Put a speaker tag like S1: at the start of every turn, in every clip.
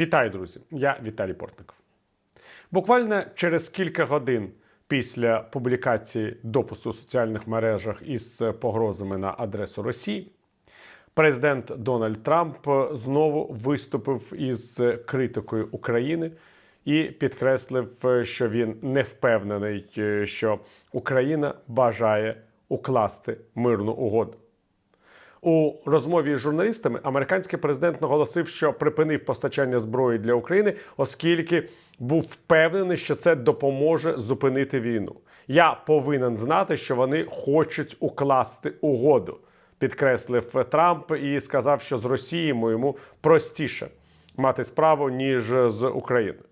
S1: Вітаю, друзі! Я Віталій Портников. Буквально через кілька годин після публікації допису у соціальних мережах із погрозами на адресу Росії, президент Дональд Трамп знову виступив із критикою України і підкреслив, що він не впевнений, що Україна бажає укласти мирну угоду. У розмові з журналістами американський президент наголосив, що припинив постачання зброї для України, оскільки був впевнений, що це допоможе зупинити війну. Я повинен знати, що вони хочуть укласти угоду, підкреслив Трамп і сказав, що з Росією йому простіше мати справу ніж з Україною.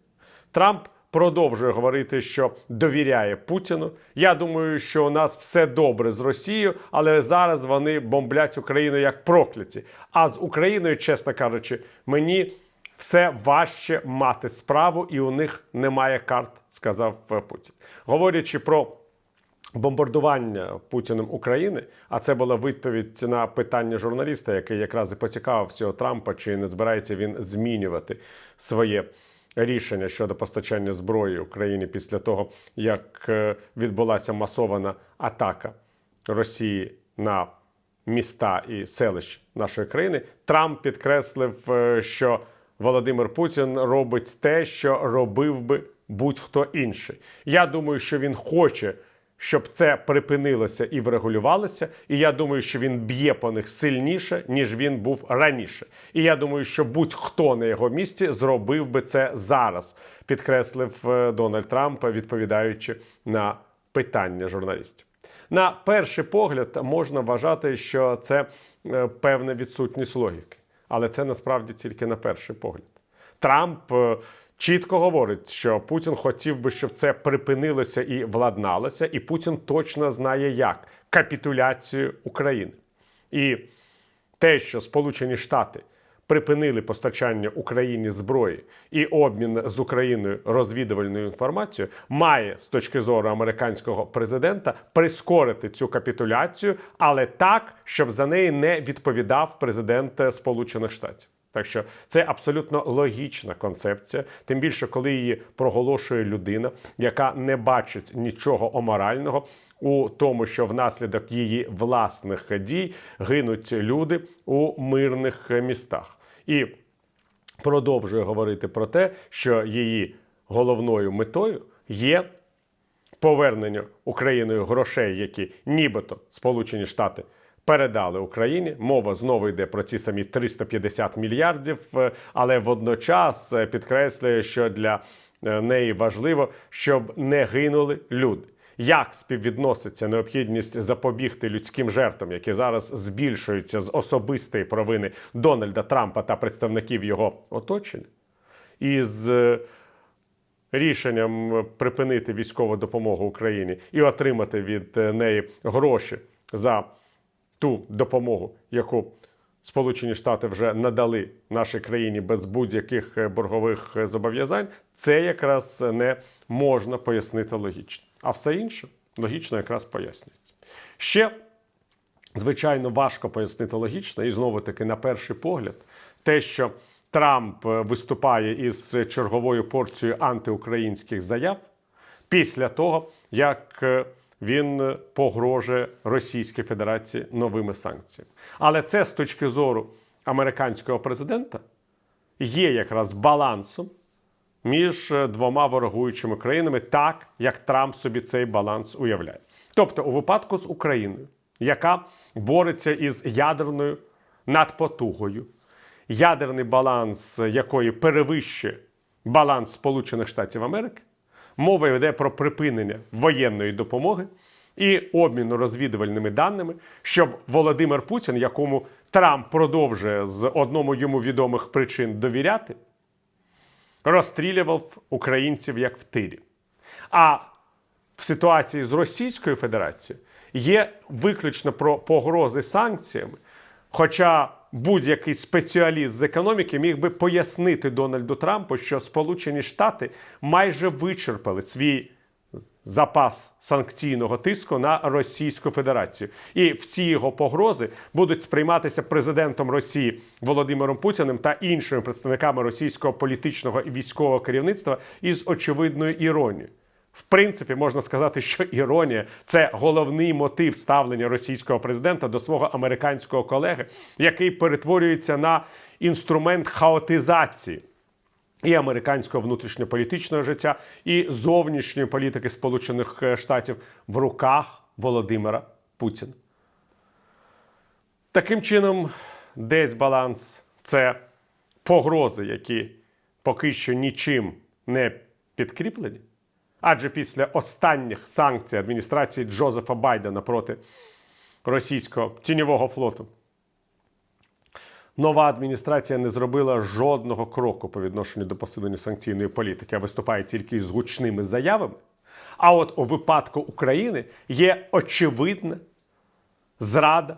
S1: Трамп продовжує говорити, що довіряє Путіну. Я думаю, що у нас все добре з Росією, але зараз вони бомблять Україну як прокляті. А з Україною, чесно кажучи, мені все важче мати справу, і у них немає карт, сказав е, Путін. Говорячи про бомбардування Путіним України, а це була відповідь на питання журналіста, який якраз і поцікавився Трампа, чи не збирається він змінювати своє рішення щодо постачання зброї Україні після того, як е, відбулася масована атака Росії на міста і селищ нашої країни. Трамп підкреслив, е, що Володимир Путін робить те, що робив би будь-хто інший. Я думаю, що він хоче. Щоб це припинилося і врегулювалося, і я думаю, що він б'є по них сильніше, ніж він був раніше. І я думаю, що будь-хто на його місці зробив би це зараз, підкреслив е, Дональд Трамп, відповідаючи на питання журналістів. На перший погляд можна вважати, що це е, певна відсутність логіки, але це насправді тільки на перший погляд. Трамп е, чітко говорить, що Путін хотів би, щоб це припинилося і владналося, і Путін точно знає, як капітуляцію України. І те, що Сполучені Штати припинили постачання Україні зброї і обмін з Україною розвідувальною інформацією, має з точки зору американського президента прискорити цю капітуляцію, але так, щоб за неї не відповідав президент Сполучених Штатів. Так що це абсолютно логічна концепція, тим більше, коли її проголошує людина, яка не бачить нічого оморального у тому, що внаслідок її власних дій гинуть люди у мирних містах, і продовжує говорити про те, що її головною метою є повернення Україною грошей, які нібито Сполучені Штати передали Україні. Мова знову йде про ті самі 350 мільярдів, е, але водночас е, підкреслює, що для е, неї важливо, щоб не гинули люди. Як співвідноситься необхідність запобігти людським жертвам, які зараз збільшуються з особистої провини Дональда Трампа та представників його оточення, із рішенням припинити військову допомогу Україні і отримати від неї гроші за ту допомогу, яку Сполучені Штати вже надали нашій країні без будь-яких боргових зобов'язань, це якраз не можна пояснити логічно. А все інше логічно якраз пояснюється. Ще, звичайно, важко пояснити логічно, і знову таки, на перший погляд, те, що Трамп виступає із черговою порцією антиукраїнських заяв після того, як він погрожує Російській Федерації новими санкціями. Але це з точки зору американського президента є якраз балансом між двома ворогуючими країнами, так як Трамп собі цей баланс уявляє. Тобто, у випадку з Україною, яка бореться із ядерною надпотугою, ядерний баланс якої перевищує баланс Сполучених Штатів Америки. Мова йде про припинення воєнної допомоги і обміну розвідувальними даними, щоб Володимир Путін, якому Трамп продовжує з одному йому відомих причин довіряти, розстрілював українців як в тирі. А в ситуації з Російською Федерацією є виключно про погрози санкціями. Хоча будь-який спеціаліст з економіки міг би пояснити Дональду Трампу, що Сполучені Штати майже вичерпали свій запас санкційного тиску на Російську Федерацію. І всі його погрози будуть сприйматися президентом Росії Володимиром Путіним та іншими представниками російського політичного і військового керівництва із очевидною іронією. В принципі, можна сказати, що іронія це головний мотив ставлення російського президента до свого американського колеги, який перетворюється на інструмент хаотизації і американського внутрішньополітичного життя, і зовнішньої політики Сполучених е, Штатів в руках Володимира Путіна. Таким чином, десь баланс це погрози, які поки що нічим не підкріплені. Адже після останніх санкцій адміністрації Джозефа Байдена проти російського тіньового флоту нова адміністрація не зробила жодного кроку по відношенню до посилення санкційної політики, а виступає тільки з гучними заявами. А от у випадку України є очевидна зрада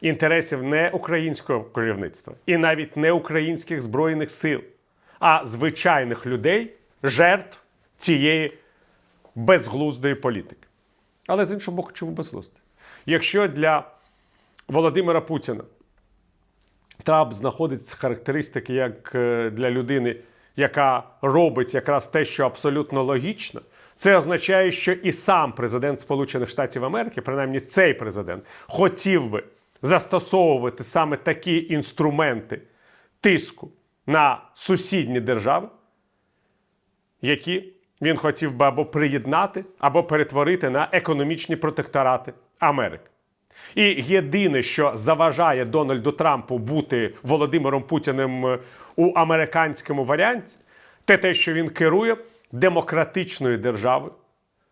S1: інтересів не українського керівництва і навіть не українських збройних сил, а звичайних людей, жертв цієї безглуздої політики. Але з іншого боку, чому безглуздої? Якщо для Володимира Путіна Трамп знаходить характеристики як е, для людини, яка робить якраз те, що абсолютно логічно, це означає, що і сам президент Сполучених Штатів Америки, принаймні цей президент, хотів би застосовувати саме такі інструменти тиску на сусідні держави, які він хотів би або приєднати, або перетворити на економічні протекторати Америки. І єдине, що заважає Дональду Трампу бути Володимиром Путіним е, у американському варіанті, те те, що він керує демократичною державою,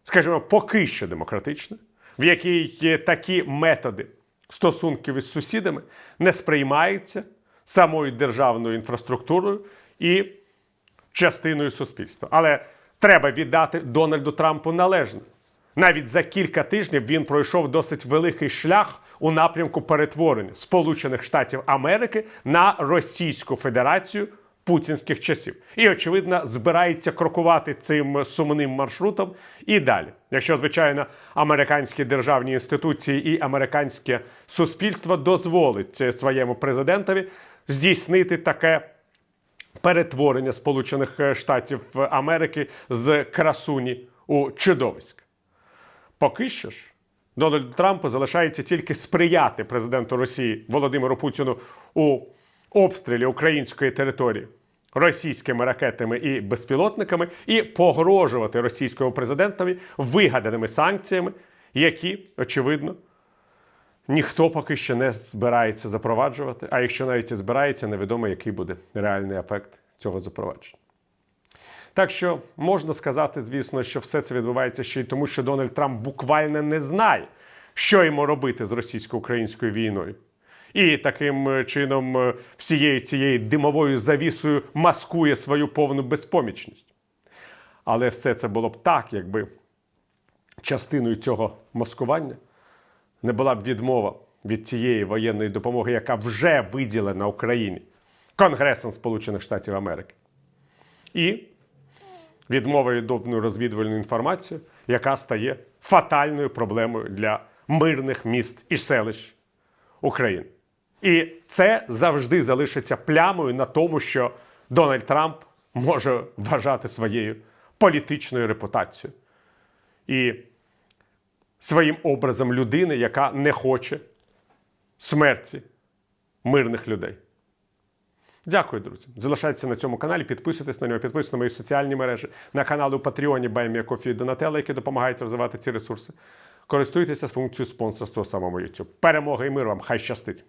S1: скажімо, поки що демократичною, в якій такі методи стосунків із сусідами не сприймаються самою державною інфраструктурою і частиною суспільства. Але треба віддати Дональду Трампу належне. Навіть за кілька тижнів він пройшов досить великий шлях у напрямку перетворення Сполучених Штатів Америки на Російську Федерацію путінських часів. І, очевидно, збирається крокувати цим сумним маршрутом і далі. Якщо, звичайно, американські державні інституції і американське суспільство дозволить своєму президентові здійснити таке. Перетворення Сполучених Штатів Америки з красуні у чудовиськ. Поки що ж Дональду Трампу залишається тільки сприяти президенту Росії Володимиру Путіну у обстрілі української території російськими ракетами і безпілотниками, і погрожувати російському президентові вигаданими санкціями, які, очевидно, ніхто поки що не збирається запроваджувати. А якщо навіть і збирається, невідомо, який буде реальний ефект цього запровадження. Так що можна сказати, звісно, що все це відбувається ще й тому, що Дональд Трамп буквально не знає, що йому робити з російсько-українською війною. І таким чином всією цією димовою завісою маскує свою повну безпомічність. Але все це було б так, якби частиною цього маскування не була б відмова від тієї воєнної допомоги, яка вже виділена Україні Конгресом Сполучених Штатів Америки. І відмова від обміну розвідувальної інформації, яка стає фатальною проблемою для мирних міст і селищ України. І це завжди залишиться плямою на тому, що Дональд Трамп може вважати своєю політичною репутацією і своїм образом людини, яка не хоче смерті мирних людей. Дякую, друзі. Залишайтеся на цьому каналі, підписуйтесь на нього, підписуйтесь на мої соціальні мережі, на канали у Патреоні Баймія Кофі і Донателла, які допомагають розвивати ці ресурси. Користуйтеся функцією спонсорства самому YouTube. Перемоги і миру вам! Хай щастить!